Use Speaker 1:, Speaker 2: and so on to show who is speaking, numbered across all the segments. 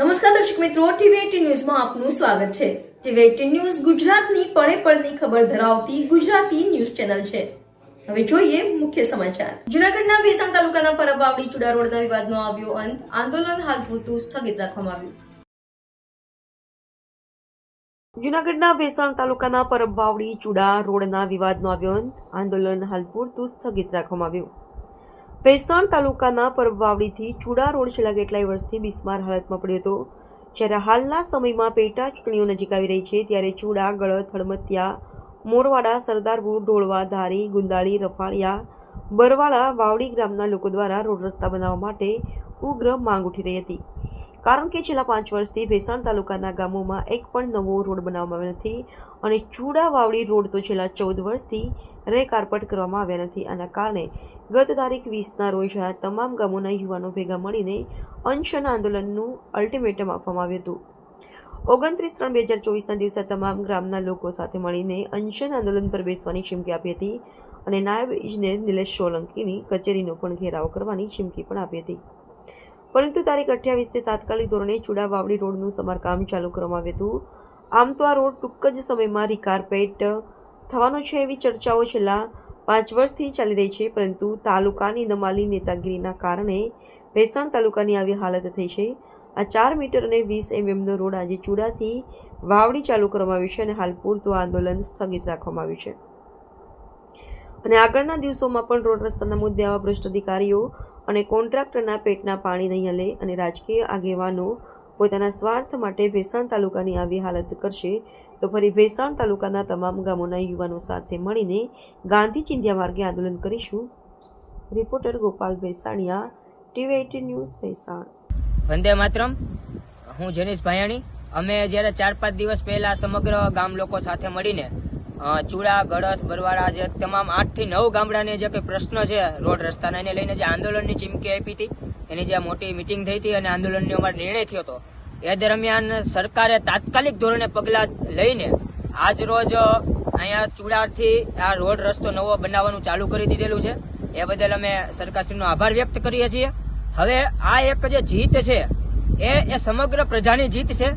Speaker 1: નમસ્કાર દર્શક મિત્રો, ટીવી ન્યૂઝમાં આપનું સ્વાગત છે. ટીવી ન્યૂઝ ગુજરાતની પળે પળની ખબર ધરાવતી ગુજરાતી ન્યૂઝ ચેનલ છે. હવે જોઈએ મુખ્ય સમાચાર. જુનાગઢના વેસણ તાલુકાના પરબાવડી ચુડા રોડના વિવાદનો આવ્યો અંત. આંદોલન હાલ પૂરતું સ્થગિત રાખવામાં આવ્યું. જુનાગઢના વેસણ તાલુકાના પરબવાવડી ચુડા રોડના વિવાદનો આવ્યો અંત. આંદોલન હાલ પૂરતું સ્થગિત રાખવામાં આવ્યું. વેસણ તાલુકાના પરબવાવડીથી ચુડા રોડ છેલ્લા કેટલાય વર્ષથી બિસ્માર હાલતમાં પડ્યો હતો. જ્યારે હાલના સમયમાં પેટા ચૂંટણીઓ નજીક આવી રહી છે, ત્યારે ચુડા ગળત હળમતિયા મોરવાડા, સરદારપુર, ઢોળવા, ધારી, ગુંદાળી, રફાળિયા, બરવાળા, વાવડી ગ્રામના લોકો દ્વારા રોડ રસ્તા બનાવવા માટે ઉગ્ર માંગ ઉઠી રહી હતી. કારણ કે છેલ્લા પાંચ વર્ષથી ભેસાણ તાલુકાના ગામોમાં એક પણ નવો રોડ બનાવવામાં આવ્યો નથી અને ચૂડા વાવડી રોડ તો છેલ્લા ચૌદ વર્ષથી રે કાર્પટ કરવામાં આવ્યા નથી. આના કારણે ગત તારીખ વીસના રોજ આ તમામ ગામોના યુવાનો ભેગા મળીને અનશન આંદોલનનું અલ્ટિમેટમ આપવામાં આવ્યું હતું. ઓગણત્રીસ ત્રણ બે હજાર ચોવીસના દિવસે તમામ ગ્રામના લોકો સાથે મળીને અનશન આંદોલન પર બેસવાની ચીમકી આપી હતી અને નાયબ ઇજનેર નિલેશ સોલંકીની કચેરીનો પણ ઘેરાવ કરવાની ચીમકી પણ આપી હતી. પરંતુ તારીખ અઠ્યાવીસથી તાત્કાલિક ધોરણે ચુડા વાવડી રોડનું સમારકામ ચાલુ કરવામાં આવ્યું હતું. આમ તો આ રોડ ટૂંક જ સમયમાં રિકાર્પેટ થવાનો છે એવી ચર્ચાઓ છેલ્લા પાંચ વર્ષથી ચાલી રહી છે, પરંતુ તાલુકાની નમાલી નેતાગીરીના કારણે ભેસાણ તાલુકાની આવી હાલત થઈ છે. આ ચાર મીટર અને વીસ એમએમનો રોડ આજે ચુડાથી વાવડી ચાલુ કરવામાં આવ્યું છે અને હાલ પૂરતું આંદોલન સ્થગિત રાખવામાં આવ્યું છે. અને આગળના દિવસોમાં પણ રોડ રસ્તાના મુદ્દે આવા ભ્રષ્ટ અધિકારીઓ અને કોન્ટ્રાક્ટરના પેટના પાણી નહીં હલે અને રાજકીય આગેવાનો પોતાના સ્વાર્થ માટે ભેસાણ તાલુકાની આવી હાલત કરશે, તો ફરી ભેસાણ તાલુકાના તમામ ગામોના યુવાનો સાથે મળીને ગાંધી ચિંધ્યા માર્ગે આંદોલન કરીશું. Reporter Gopal Bhesaniya, TV eighteen news Bhesan.
Speaker 2: Vande Mataram. હું જનીશ ભાયાણી. અમે જ્યારે ચાર પાંચ દિવસ પહેલા સમગ્ર ગામ લોકો સાથે મળીને ચૂડા ગળથ બરવાડા જે તમામ આઠથી નવ ગામડાને જે કંઈ પ્રશ્ન છે, રોડ રસ્તાના, એને લઈને જે આંદોલનની ચીમકી આપી હતી, એની જે મોટી મિટિંગ થઈ હતી અને આંદોલનનો અમારો નિર્ણય થયો હતો, એ દરમિયાન સરકારે તાત્કાલિક ધોરણે પગલાં લઈને આજ રોજ અહીંયા ચૂડાથી આ રોડ રસ્તો નવો બનાવવાનું ચાલુ કરી દીધેલું છે. એ બદલ અમે સરકારશ્રીનો આભાર વ્યક્ત કરીએ છીએ. હવે આ એક જે જીત છે, એ એ સમગ્ર પ્રજાની જીત છે.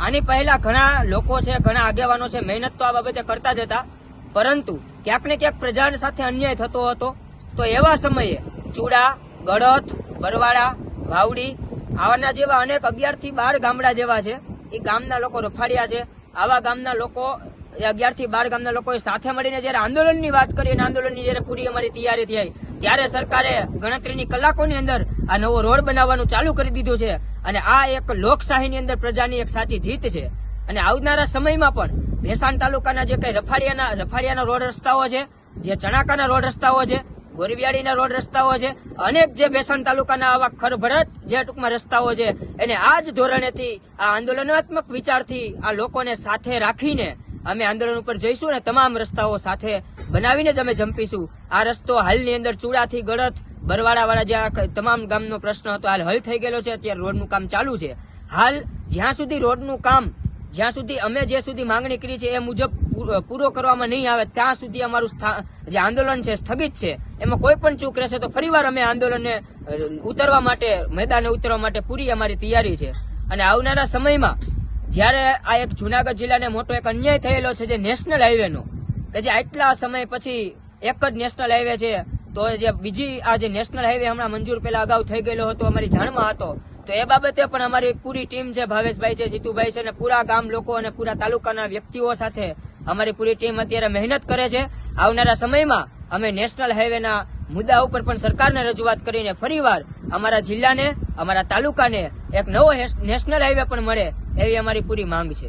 Speaker 2: આની પહેલા ઘણા લોકો છે, ઘણા આગેવાનો છે, મહેનત તો આ બાબતે કરતા જ હતા. પરંતુ ક્યાંક ને ક્યાંક પ્રજા સાથે અન્યાય થતો હતો. તો એવા સમયે ચૂડા, ગળથ બરવાડા વાવડી આવાના જેવા અનેક અગિયારથી બાર ગામડા જેવા છે. એ ગામના લોકો રફાડ્યા છે. આવા ગામના લોકો અગિયારથી બાર ગામના લોકોએ સાથે મળીને જયારે આંદોલનની વાત કરી અને આંદોલનની જયારે પૂરી અમારી તૈયારી થઈ, ત્યારે સરકારે ગણતરીની કલાકોની અંદર આ નવો રોડ બનાવવાનું ચાલુ કરી દીધું છે અને આ એક લોકશાહીની અંદર પ્રજાની એક સાચી જીત છે. અને આવનારા સમયમાં પણ ભેસાણ તાલુકાના જે કઈ રફાડિયાના રફાડિયાના રોડ રસ્તાઓ છે, જે ચણાકાના રોડ રસ્તાઓ છે, ગોરવિયાળીના રોડ રસ્તાઓ છે, અનેક જે ભેસાણ તાલુકાના આવા ખરભરત જે ટૂંકમાં રસ્તાઓ છે, એને આ જ ધોરણેથી, આ આંદોલનાત્મક વિચારથી આ લોકોને સાથે રાખીને અમે આંદોલન ઉપર જઈશું અને તમામ રસ્તાઓ સાથે બનાવીને જ અમે જંપીશું. આ રસ્તો હાલની અંદર ચૂડાથી ગળત બરવાડાવાળા જ્યાં તમામ ગામનો પ્રશ્ન હતો, હાલ હલ થઈ ગયેલો છે. અત્યારે રોડનું કામ ચાલુ છે. હાલ જ્યાં સુધી રોડનું કામ, જ્યાં સુધી અમે જે સુધી માંગણી કરી છે એ મુજબ પૂરો- કરવામાં નહીં આવે, ત્યાં સુધી અમારું જે આંદોલન છે સ્થગિત છે. એમાં કોઈ પણ ચૂક રહેશે તો ફરીવાર અમે આંદોલનને ઉતરવા માટે, મેદાને ઉતરવા માટે પૂરી અમારી તૈયારી છે. અને આવનારા સમયમાં જ્યારે આ એક જુનાગઢ જિલ્લાને મોટો એક અન્યાય થયેલો છે જે નેશનલ હાઈવેનો કે જે આટલા સમય પછી એક જ નેશનલ હાઈવે છે, તો જે બીજી આ જે નેશનલ હાઈવે હમણાં મંજૂર પેલા અગાઉ થઈ ગયેલો હતો, અમારી જાણમાં હતો. તો એ બાબતે પણ અમારી પૂરી ટીમ છે, ભાવેશભાઈ છે, જીતુભાઈ છે અને પૂરા ગામ લોકો અને પૂરા તાલુકાના વ્યક્તિઓ સાથે અમારી પૂરી ટીમ અત્યારે મહેનત કરે છે. આવનારા સમયમાં અમે નેશનલ હાઈવેના મુદ્દા ઉપર પણ સરકારને રજૂઆત કરીને ફરીવાર અમારા જિલ્લાને, અમારા તાલુકાને એક નવો નેશનલ હાઈવે પણ મળે એવી અમારી પૂરી માંગ છે.